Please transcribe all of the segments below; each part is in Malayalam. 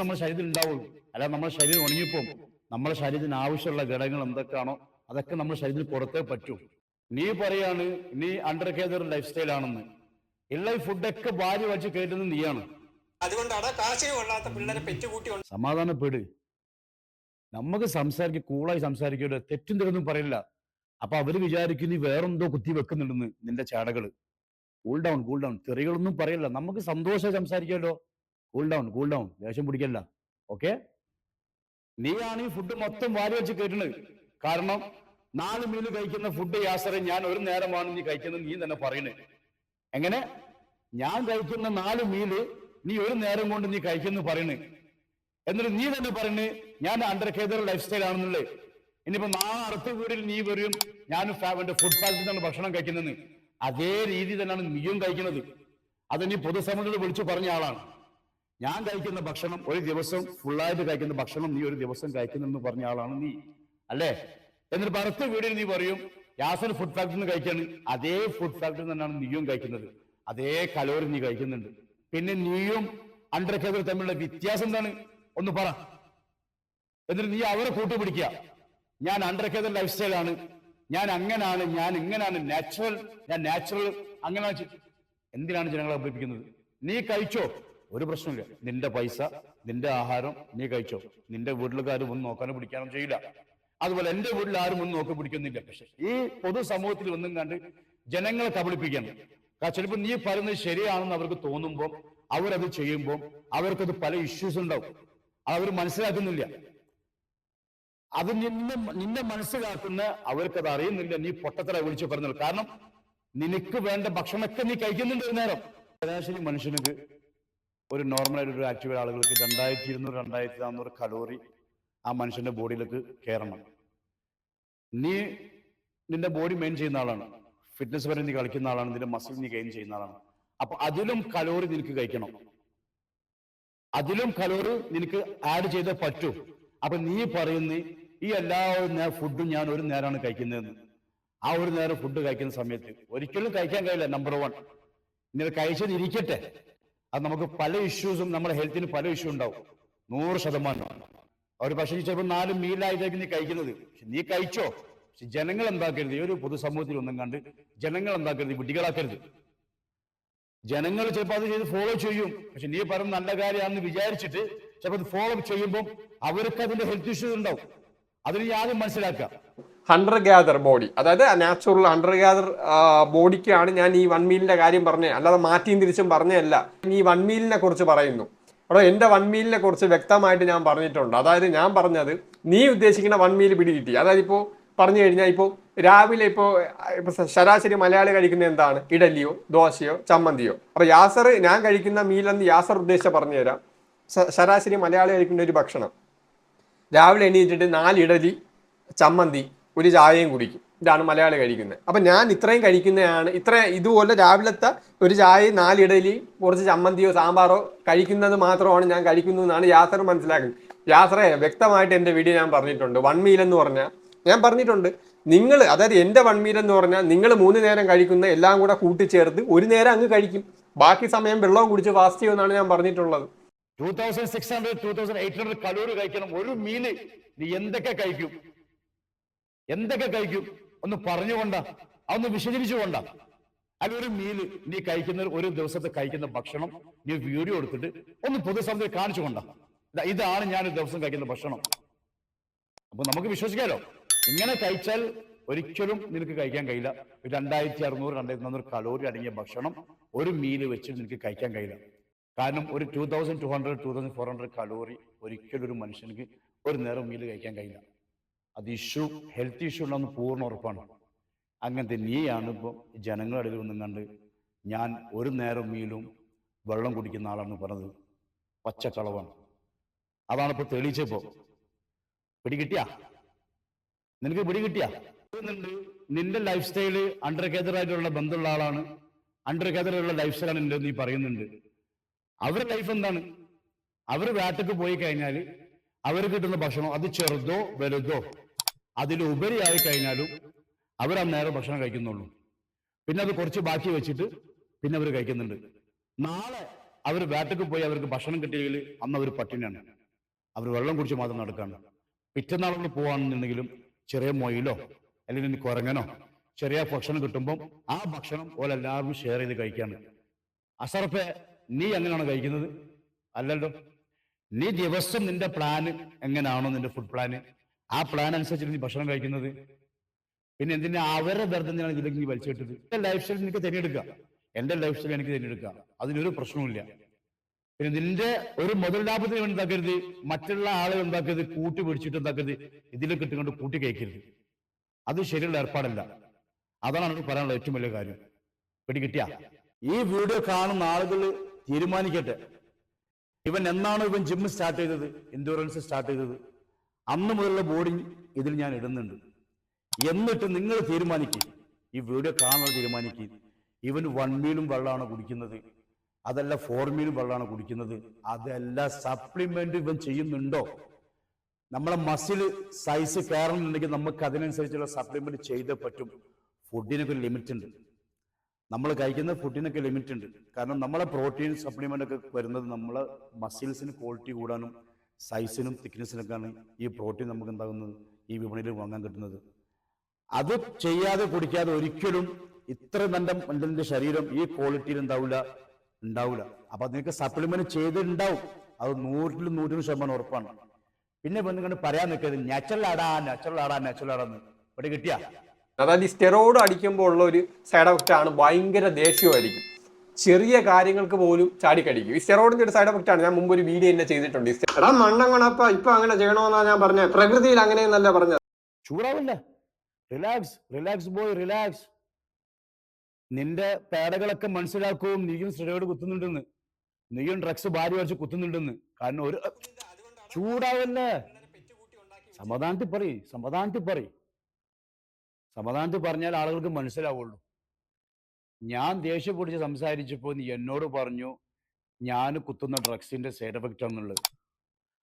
നമ്മുടെ ശരീരത്തിൽ ഉണ്ടാവുള്ളൂ. അല്ലാതെ നമ്മുടെ ശരീരം ഉണങ്ങിപ്പോ നമ്മുടെ ശരീരത്തിന് ആവശ്യമുള്ള ഘടകങ്ങൾ എന്തൊക്കെയാണോ അതൊക്കെ നമ്മുടെ ശരീരത്തിൽ പുറത്തേ പറ്റൂ. നീ പറയാണ് നീ അണ്ടർ കേദർ ലൈഫ് സ്റ്റൈൽ ആണെന്ന് ഉള്ള ഫുഡൊക്കെ ഭാര്യ വച്ച് കയറ്റുന്നത് നീയാണ്. അതുകൊണ്ടാണ് കാശേ കൊള്ളാത്ത പിള്ളേരെ പെറ്റുകൂട്ടി കൊണ്ട് സമാധാനപ്പെട്. നമുക്ക് സംസാരിക്കും കൂളായി സംസാരിക്കല്ലോ തെറ്റും തെറ്റൊന്നും പറയില്ല അപ്പൊ അവർ വിചാരിക്കും നീ വേറെന്തോ കുത്തി വെക്കുന്നുണ്ടെന്ന് നിന്റെ ചാടകൾ. കൂൾ ഡൗൺ കൂൾ ഡൗൺ തെറികളൊന്നും പറയില്ല നമുക്ക് സന്തോഷമായി സംസാരിക്കാമല്ലോ കൂൾ ഡൗൺ കൂൾ ഡൗൺ ദേഷ്യം പിടിക്കല്ല ഓക്കെ നീയാണ് ഈ ഫുഡ് മൊത്തം വാരി വെച്ച് കേട്ടണത് കാരണം നാല് മീൽ കഴിക്കുന്ന ഫുഡ് യാസറെ ഞാൻ ഒരു നേരമാണ് നീ കഴിക്കുന്നത് നീ തന്നെ പറയണേ എങ്ങനെ? ഞാൻ കഴിക്കുന്ന നാല് മീൽ നീ ഒരു നേരം കൊണ്ട് നീ കഴിക്കുന്നു പറയണേ എന്നിട്ട് നീ തന്നെ പറയണേ ഞാൻ അണ്ടർ കേദർ ലൈഫ് സ്റ്റൈൽ ആണെന്നുള്ളത്. ഇനിയിപ്പോ നാളെ അടുത്ത വീടിൽ നീ വരും ഞാനും ഫാമിന്റെ ഫുഡ് പാക്കിൽ നിന്നാണ് ഭക്ഷണം കഴിക്കുന്നത് അതേ രീതി തന്നെയാണ് നീയും കഴിക്കുന്നത്. അത് നീ പൊതുസമൂഹത്തിൽ വിളിച്ചു പറഞ്ഞ ആളാണ്. ഞാൻ കഴിക്കുന്ന ഭക്ഷണം ഒരു ദിവസം ഫുള്ളായിട്ട് കഴിക്കുന്ന ഭക്ഷണം നീ ഒരു ദിവസം കഴിക്കുന്നെന്ന് പറഞ്ഞ ആളാണ് നീ. അല്ലേ? എന്നിട്ട് പറത്ത് വീടിന് നീ പറയും യാസൻ ഫുഡ് ഫാക്ടറിന്ന് കഴിക്കാണ്. അതേ ഫുഡ് ഫാക്ടറിൽ തന്നെയാണ് നീയും കഴിക്കുന്നത്. അതേ കലോറി നീ കഴിക്കുന്നുണ്ട്. പിന്നെ നീയും അണ്ടർ കേദർ തമ്മിലുള്ള വ്യത്യാസം എന്താണ്? ഒന്ന് പറ. എന്നിട്ട് നീ അവരെ കൂട്ടുപിടിക്കുക. ഞാൻ അണ്ടർ കേദർ ലൈഫ് സ്റ്റൈലാണ് ഞാൻ അങ്ങനാണ് ഞാൻ ഇങ്ങനാണ് നാച്ചുറൽ ഞാൻ നാച്ചുറൽ അങ്ങനെ എന്തിനാണ് ജനങ്ങളെ അഭിപ്രായിപ്പിക്കുന്നത് നീ കഴിച്ചോ? ഒരു പ്രശ്നമില്ല നിന്റെ പൈസ നിന്റെ ആഹാരം നീ കഴിച്ചോ. നിന്റെ വീട്ടിലുകാരും ഒന്നും നോക്കാനോ പിടിക്കാനോ ചെയ്യില്ല. അതുപോലെ എന്റെ വീട്ടിൽ ആരും ഒന്നും നോക്കി പിടിക്കുന്നില്ല. പക്ഷെ ഈ പൊതുസമൂഹത്തിൽ ഒന്നും കണ്ട് ജനങ്ങളെ കബളിപ്പിക്കണം. ചിലപ്പോൾ നീ പറയുന്നത് ശരിയാണെന്ന് അവർക്ക് തോന്നുമ്പോൾ അവരത് ചെയ്യുമ്പോൾ അവർക്കത് പല ഇഷ്യൂസ് ഉണ്ടാവും. അവർ മനസ്സിലാക്കുന്നില്ല. അത് നിന്നെ നിന്നെ മനസ്സിലാക്കുന്ന അവർക്കത് അറിയുന്നില്ല. നീ പൊട്ടത്തല വിളിച്ചു പറഞ്ഞത്. കാരണം നിനക്ക് വേണ്ട ഭക്ഷണമൊക്കെ നീ കഴിക്കുന്നുണ്ട് നേരം. ശരാശരി മനുഷ്യനുക്ക് ഒരു നോർമൽ ആയിട്ട് ഒരു ആക്റ്റീവ് ആളുകൾക്ക് രണ്ടായിരത്തി ഇരുന്നൂറ് രണ്ടായിരത്തി നാനൂറ് കലോറി ആ മനുഷ്യന്റെ ബോഡിയിലേക്ക് കയറണം. നീ നിന്റെ ബോഡി മെയിൻ ചെയ്യുന്ന ആളാണ്. ഫിറ്റ്നസ് വരെ നീ കളിക്കുന്ന ആളാണ്. നിന്റെ മസിൽ നീ ഗെയിൻ ചെയ്യുന്ന ആളാണ്. അപ്പൊ അതിലും കലോറി നിനക്ക് കഴിക്കണം. അതിലും കലോറി നിനക്ക് ആഡ് ചെയ്തേ പറ്റൂ. അപ്പൊ നീ പറയുന്ന ഈ എല്ലാ ഫുഡും ഞാൻ ഒരു നേരമാണ് കഴിക്കുന്നതെന്ന്. ആ ഒരു നേരം ഫുഡ് കഴിക്കുന്ന സമയത്ത് ഒരിക്കലും കഴിക്കാൻ കഴിയില്ല നമ്പർ വൺ നിങ്ങൾ കഴിച്ചത് ഇരിക്കട്ടെ. അത് നമുക്ക് പല ഇഷ്യൂസും നമ്മുടെ ഹെൽത്തിന് പല ഇഷ്യൂ ഉണ്ടാവും. നൂറ് ശതമാനം. അവർ പക്ഷേ ചിലപ്പോൾ നാല് മീലായിട്ടായിരിക്കും നീ കഴിക്കുന്നത്. നീ കഴിച്ചോ? പക്ഷെ ജനങ്ങൾ എന്താക്കരുത്? ഈ ഒരു പൊതുസമൂഹത്തിൽ ഒന്നും കണ്ട് ജനങ്ങൾ എന്താക്കരുത്? കുട്ടികളാക്കരുത്. ജനങ്ങൾ ചിലപ്പോൾ അത് ചെയ്ത് ഫോളോ ചെയ്യും. പക്ഷെ നീ പറഞ്ഞ നല്ല കാര്യമാണെന്ന് വിചാരിച്ചിട്ട് ചിലപ്പോൾ അത് ഫോളോ ചെയ്യുമ്പോൾ അവർക്ക് അതിന്റെ ഹെൽത്ത് ഇഷ്യൂസ് ഉണ്ടാവും. അതിന് ആദ്യം മനസ്സിലാക്കുക. ഹണ്ടർ ഗ്യാദർ ബോഡി അതായത് നാച്ചുറൽ ഹണ്ടർ ഗ്യാദർ ബോഡിക്കാണ് ഞാൻ ഈ വൺ മീലിന്റെ കാര്യം പറഞ്ഞത്. അല്ലാതെ മാറ്റിയും തിരിച്ചും പറഞ്ഞതല്ല. ഈ വൺ മീലിനെ കുറിച്ച് പറയുന്നു. അവിടെ എന്റെ വൺ മീലിനെ കുറിച്ച് വ്യക്തമായിട്ട് ഞാൻ പറഞ്ഞിട്ടുണ്ട്. അതായത് ഞാൻ പറഞ്ഞത് നീ ഉദ്ദേശിക്കുന്ന വൺ മീൽ പിടി കിട്ടി അതായത് ഇപ്പോൾ പറഞ്ഞു കഴിഞ്ഞാൽ ഇപ്പോൾ രാവിലെ ഇപ്പോൾ ഇപ്പോൾ ശരാശരി മലയാളി കഴിക്കുന്ന എന്താണ്? ഇഡലിയോ ദോശയോ ചമ്മന്തിയോ. അപ്പോൾ യാസർ ഞാൻ കഴിക്കുന്ന മീലെന്ന് യാസർ ഉദ്ദേശിച്ച പറഞ്ഞുതരാം. തരാം ശരാശരി മലയാളി കഴിക്കുന്ന ഒരു ഭക്ഷണം. രാവിലെ എണീറ്റിട്ട് നാല് ഇഡലി ചമ്മന്തി ഒരു ചായയും കുടിക്കും. ഇതാണ് മലയാളി കഴിക്കുന്നത്. അപ്പം ഞാൻ ഇത്രയും കഴിക്കുന്നതാണ് ഇത്ര ഇതുപോലെ രാവിലത്തെ ഒരു ചായയും നാല് ഇഡലി കുറച്ച് ചമ്മന്തിയോ സാമ്പാറോ കഴിക്കുന്നത് മാത്രമാണ് ഞാൻ കഴിക്കുന്നു എന്നാണ് യാസർ മനസ്സിലാക്കുന്നത്. യാസറെ വ്യക്തമായിട്ട് എന്റെ വീഡിയോ ഞാൻ പറഞ്ഞിട്ടുണ്ട്. വൺ മീൽ എന്ന് പറഞ്ഞാൽ ഞാൻ പറഞ്ഞിട്ടുണ്ട്. നിങ്ങൾ അതായത് എന്റെ വൺ മീൽ എന്ന് പറഞ്ഞാൽ നിങ്ങൾ മൂന്ന് നേരം കഴിക്കുന്ന എല്ലാം കൂടെ കൂട്ടിച്ചേർത്ത് ഒരു നേരം അങ്ങ് കഴിക്കും. ബാക്കി സമയം വെള്ളവും കുടിച്ച് ഫാസ്റ്റ് ചെയ്യുമെന്നാണ് ഞാൻ പറഞ്ഞിട്ടുള്ളത്. Two thousand six hundred two thousand eight hundred calorie കഴിക്കണം. ഒരു മീൽ നീ എന്തൊക്കെ കഴിക്കും? എന്തൊക്കെ കഴിക്കും? ഒന്ന് പറഞ്ഞുകൊണ്ട അതൊന്ന് വിശദീകരിച്ചുകൊണ്ട അല്ല ഒരു മീൽ നീ കഴിക്കുന്ന ഒരു ദിവസത്തെ കഴിക്കുന്ന ഭക്ഷണം നീ വീഡിയോ എടുത്തിട്ട് ഒന്ന് പൊതുസമയത്ത് കാണിച്ചുകൊണ്ട ഇതാണ് ഞാൻ ഒരു ദിവസം കഴിക്കുന്ന ഭക്ഷണം. അപ്പൊ നമുക്ക് വിശ്വസിക്കാലോ? ഇങ്ങനെ കഴിച്ചാൽ ഒരിക്കലും നിനക്ക് കഴിക്കാൻ കഴിയില്ല. രണ്ടായിരത്തി അറുന്നൂറ് രണ്ടായിരത്തി നാനൂറ് കലോറി അടങ്ങിയ ഭക്ഷണം ഒരു മീൽ വെച്ച് നിനക്ക് കഴിക്കാൻ കഴിയില്ല. കാരണം ഒരു two thousand two hundred two thousand four hundred calorie ഒരിക്കലും ഒരു മനുഷ്യനക്ക് ഒരു നേരം മീൽ കഴിക്കാൻ കഴിയില്ല. അത് ഇഷ്യൂ ഹെൽത്ത് ഇഷ്യൂ ഉണ്ടെന്ന് പൂർണ ഉറപ്പാണ്. അങ്ങനത്തെ നീയാണ് ഇപ്പോൾ ജനങ്ങളുടെ ഇടയിൽ ഒന്നും കണ്ട് ഞാൻ ഒരു നേരം മീലും വെള്ളം കുടിക്കുന്ന ആളാണെന്ന് പറഞ്ഞത് പച്ചക്കളവാണ്. അതാണ് ഇപ്പോൾ തെളിയിച്ചപ്പോ പിടികിട്ടിയ? നിനക്ക് പിടികിട്ടിയ? നിന്റെ ലൈഫ് സ്റ്റൈൽ അണ്ടർ കേദറായിട്ടുള്ള ബന്ധമുള്ള ആളാണ്. അണ്ടർ കേദറുള്ള ലൈഫ് സ്റ്റൈലാണ് നിന്റെ നീ പറയുന്നുണ്ട്. അവരുടെ ലൈഫ് എന്താണ്? അവർ വേട്ടക്ക് പോയി കഴിഞ്ഞാൽ അവർ കിട്ടുന്ന ഭക്ഷണം അത് ചെറുതോ വലുതോ അതിലുപരിയായി കഴിഞ്ഞാലും അവർ അന്നേരം ഭക്ഷണം കഴിക്കുന്നുള്ളൂ. പിന്നെ അത് കുറച്ച് ബാക്കി വെച്ചിട്ട് പിന്നെ അവർ കഴിക്കുന്നുണ്ട്. നാളെ അവർ വേട്ടക്ക് പോയി അവർക്ക് ഭക്ഷണം കിട്ടിയെങ്കിൽ അന്ന് അവർ പട്ടിണിയാണ്. അവർ വെള്ളം കുടിച്ച് മാത്രം നടക്കാണ്. പിറ്റന്നാളുകൾ പോവാണെന്നുണ്ടെങ്കിലും ചെറിയ മൊയിലോ അല്ലെങ്കിൽ കുരങ്ങനോ ചെറിയ ഭക്ഷണം കിട്ടുമ്പം ആ ഭക്ഷണം ഓലെല്ലാവരും ഷെയർ ചെയ്ത് കഴിക്കാണ്. അസറപ്പെ നീ എങ്ങനെയാണ് കഴിക്കുന്നത്? അല്ലല്ലോ. നീ ദിവസം നിന്റെ പ്ലാന് എങ്ങനെയാണോ നിന്റെ ഫുഡ് പ്ലാന് ആ പ്ലാൻ അനുസരിച്ചിട്ട് നീ ഭക്ഷണം കഴിക്കുന്നത്. പിന്നെ എന്തിനാ അവരെ ദർദ്ദം ഞാൻ ഇതിലേക്ക് നീ വലിച്ചിട്ടത്? എന്റെ ലൈഫ് സ്റ്റൈൽ നിനക്ക് തിരഞ്ഞെടുക്കുക. എന്റെ ലൈഫ് സ്റ്റൈൽ എനിക്ക് തിരഞ്ഞെടുക്കുക. അതിനൊരു പ്രശ്നവുമില്ല. പിന്നെ നിന്റെ ഒരു മുതൽ ലാഭത്തിന് വേണ്ടി ഉണ്ടാക്കരുത് മറ്റുള്ള ആളുകൾ ഉണ്ടാക്കരുത് കൂട്ടി പിടിച്ചിട്ട് ഉണ്ടാക്കരുത് ഇതിലേക്ക് ഇട്ടുകൊണ്ട് കൂട്ടി കഴിക്കരുത്. അത് ശരിയുള്ള ഏർപ്പാടല്ല. അതാണ് എനിക്ക് പറയാനുള്ള ഏറ്റവും വലിയ കാര്യം. പിടി കിട്ടിയ. ഈ വീഡിയോ കാണുന്ന ആളുകൾ തീരുമാനിക്കട്ടെ. ഇവൻ എന്നാണ് ഇവൻ ജിം സ്റ്റാർട്ട് ചെയ്തത്? എൻഡൂറൻസ് സ്റ്റാർട്ട് ചെയ്തത്? അന്ന് മുതലുള്ള ബോഡി ഇതിൽ ഞാൻ ഇടുന്നുണ്ട്. എന്നിട്ട് നിങ്ങൾ തീരുമാനിക്കും. ഈ വീഡിയോ കാണാൻ തീരുമാനിക്കും. ഇവൻ വൺ മീലും വെള്ളമാണ് കുടിക്കുന്നത്. അതല്ല ഫോർ മീലും വെള്ളമാണ് കുടിക്കുന്നത്. അതല്ല സപ്ലിമെന്റ് ഇവൻ ചെയ്യുന്നുണ്ടോ? നമ്മളെ മസിൽ സൈസ് കയറണമെന്നുണ്ടെങ്കിൽ നമുക്ക് അതിനനുസരിച്ചുള്ള സപ്ലിമെന്റ് ചെയ്തേ പറ്റും. ഫുഡിനൊക്കെ ഒരു ലിമിറ്റ് ഉണ്ട്. നമ്മൾ കഴിക്കുന്ന ഫുഡിനൊക്കെ ലിമിറ്റ് ഉണ്ട്. കാരണം നമ്മളെ പ്രോട്ടീൻ സപ്ലിമെന്റ് ഒക്കെ വരുന്നത് നമ്മളെ മസിൽസിന് ക്വാളിറ്റി കൂടാനും സൈസിനും തിക്നെസ്സിനൊക്കെയാണ് ഈ പ്രോട്ടീൻ നമുക്ക് എന്താകുന്നത് ഈ വിപണിയിൽ വാങ്ങാൻ കിട്ടുന്നത്. അത് ചെയ്യാതെ കുടിക്കാതെ ഒരിക്കലും ഇത്ര നല്ല മനുഷ്യന്റെ ശരീരം ഈ ക്വാളിറ്റിയിൽ ഉണ്ടാവില്ല ഉണ്ടാവില്ല. അപ്പൊ അതിനൊക്കെ സപ്ലിമെന്റ് ചെയ്തിട്ടുണ്ടാവും. അത് നൂറിലും നൂറ്റിനും ശതമാനം ഉറപ്പാണ്. പിന്നെ കണ്ട് പറയാൻ നിൽക്കരുത്. നാച്ചുറൽ ആടാ നാച്ചുറൽ ആടാ നാച്ചുറൽ ആടാന്ന്. ഇവിടെ കിട്ടിയാ? അതായത് ഈ സ്റ്റെറോയിഡ് അടിക്കുമ്പോൾ ഉള്ള ഒരു സൈഡ് എഫക്റ്റ് ആണ് ഭയങ്കര ദേഷ്യമായിരിക്കും. ചെറിയ കാര്യങ്ങൾക്ക് പോലും ചാടിക്കടിക്കും. ഈ സ്റ്റെറോയിഡിന്റെ ഒരു സൈഡ് എഫക്റ്റ് ആണ്. ഞാൻ മുമ്പ് ഒരു വീഡിയോ തന്നെ ചെയ്തിട്ടുണ്ട്. എടാ മണ്ണങ്ങണപ്പ ഇപ്പൊ അങ്ങനെ ചെയ്യണമെന്നാ ഞാൻ പറഞ്ഞത് പ്രകൃതിയിൽ അങ്ങനെയെന്നല്ല പറഞ്ഞത്. ചൂടാവില്ല. റിലാക്സ് റിലാക്സ് ബോയ് റിലാക്സ് നിന്റെ പേടകളൊക്കെ മനസ്സിലാക്കും. നീയും സ്റ്റെറോയിഡ് കുത്തുന്നുണ്ടെന്ന്. നീയും ഡ്രഗ്സ് ഭാര്യ വരച്ച് കുത്തുന്നുണ്ടെന്ന്. കാരണം ഒരു ചൂടാവല്ലേ. സമാധാനത്തിൽ പറയും സമാധാനത്തിൽ പറയ്. സമാധാനത്തിൽ പറഞ്ഞാൽ ആളുകൾക്ക് മനസ്സിലാവുള്ളൂ. ഞാൻ ദേഷ്യം പിടിച്ച് സംസാരിച്ചപ്പോൾ നീ എന്നോട് പറഞ്ഞു ഞാൻ കുത്തുന്ന ഡ്രഗ്സിന്റെ സൈഡ് എഫക്റ്റ് ആണെന്നുള്ളത്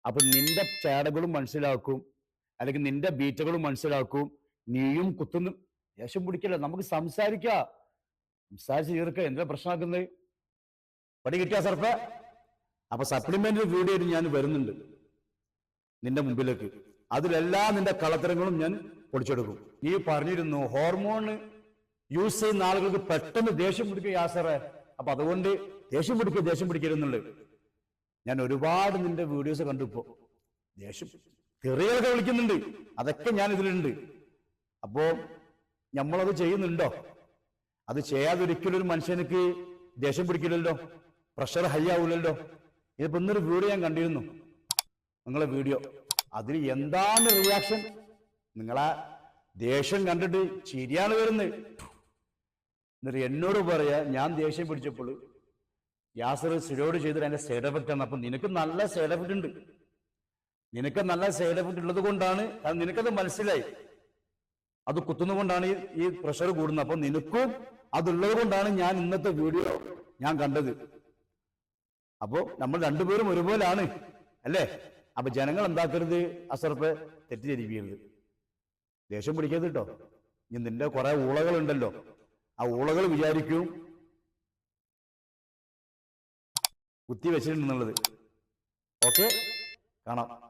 അപ്പൊ നിന്റെ ചേടകളും മനസ്സിലാക്കും അല്ലെങ്കിൽ നിന്റെ ബീറ്റകളും മനസ്സിലാക്കും നീയും കുത്തുന്നു ദേഷ്യം പിടിക്കില്ല? നമുക്ക് സംസാരിക്കാം. സംസാരിച്ച് തീർക്ക. എന്താ പ്രശ്നമാക്കുന്നത്? പടി കിട്ടിയ സർപ്പ? അപ്പൊ സപ്ലിമെന്റ് വീഡിയോ ഞാൻ വരുന്നുണ്ട്. നിന്റെ മുമ്പിലേക്ക്. അതിലെല്ലാം നിന്റെ കളത്തരങ്ങളും ഞാൻ പൊളിച്ചെടുക്കും നീ പറഞ്ഞിരുന്നു ഹോർമോൺ യൂസ് ചെയ്യുന്ന ആളുകൾക്ക് പെട്ടെന്ന് ദേഷ്യം പിടിക്കും യാസറെ അപ്പൊ അതുകൊണ്ട് ദേഷ്യം പിടിക്കുക ദേഷ്യം പിടിക്കരുന്നുണ്ട് ഞാൻ ഒരുപാട് നിന്റെ വീഡിയോസ് കണ്ടു ഇപ്പോ ദേഷ്യം തെറികളൊക്കെ വിളിക്കുന്നുണ്ട്. അതൊക്കെ ഞാൻ ഇതിലുണ്ട്. അപ്പോ നമ്മളത് ചെയ്യുന്നുണ്ടോ? അത് ചെയ്യാതെ ഒരിക്കലും ഒരു മനുഷ്യനക്ക് ദേഷ്യം പിടിക്കില്ലല്ലോ. പ്രഷർ ഹൈ ആവില്ലല്ലോ ഇതിപ്പോ ഇന്നൊരു വീഡിയോ ഞാൻ കണ്ടിരുന്നു. നിങ്ങളെ വീഡിയോ. അതിൽ എന്താണ് റിയാക്ഷൻ നിങ്ങളെ ദേഷ്യം കണ്ടിട്ട് ചിരിയാണ് വരുന്നത്. എന്നിട്ട് എന്നോട് പറയാ ഞാൻ ദേഷ്യം പിടിച്ചപ്പോൾ യാസർ സിരോട് ചെയ്തിട്ട് എന്റെ സൈഡ് എഫക്റ്റ് ആണ്. അപ്പം നിനക്ക് നല്ല സൈഡ് എഫക്റ്റ് ഉണ്ട്. നിനക്ക് നല്ല സൈഡ് എഫക്റ്റ് ഉള്ളത് കൊണ്ടാണ് അത് നിനക്കത് മനസ്സിലായി. അത് കുത്തുന്നതുകൊണ്ടാണ് ഈ പ്രഷർ കൂടുന്നത്. അപ്പം നിനക്കും അതുള്ളത് കൊണ്ടാണ് ഞാൻ ഇന്നത്തെ വീഡിയോ ഞാൻ കണ്ടത്. അപ്പോൾ നമ്മൾ രണ്ടുപേരും ഒരുപോലാണ്. അല്ലേ? അപ്പൊ ജനങ്ങൾ എന്താക്കരുത്? അസർപ്പ് തെറ്റിദ്ധരിക്കരുത് ദേഷ്യം പിടിക്കരുത് കേട്ടോ ഇനി നിന്റെ കുറെ ഊളകളുണ്ടല്ലോ. ആ ഊളകൾ വിചാരിക്കും. കുത്തി വെച്ചിട്ടുണ്ടെന്നുള്ളത് ഓക്കെ? കാണാം.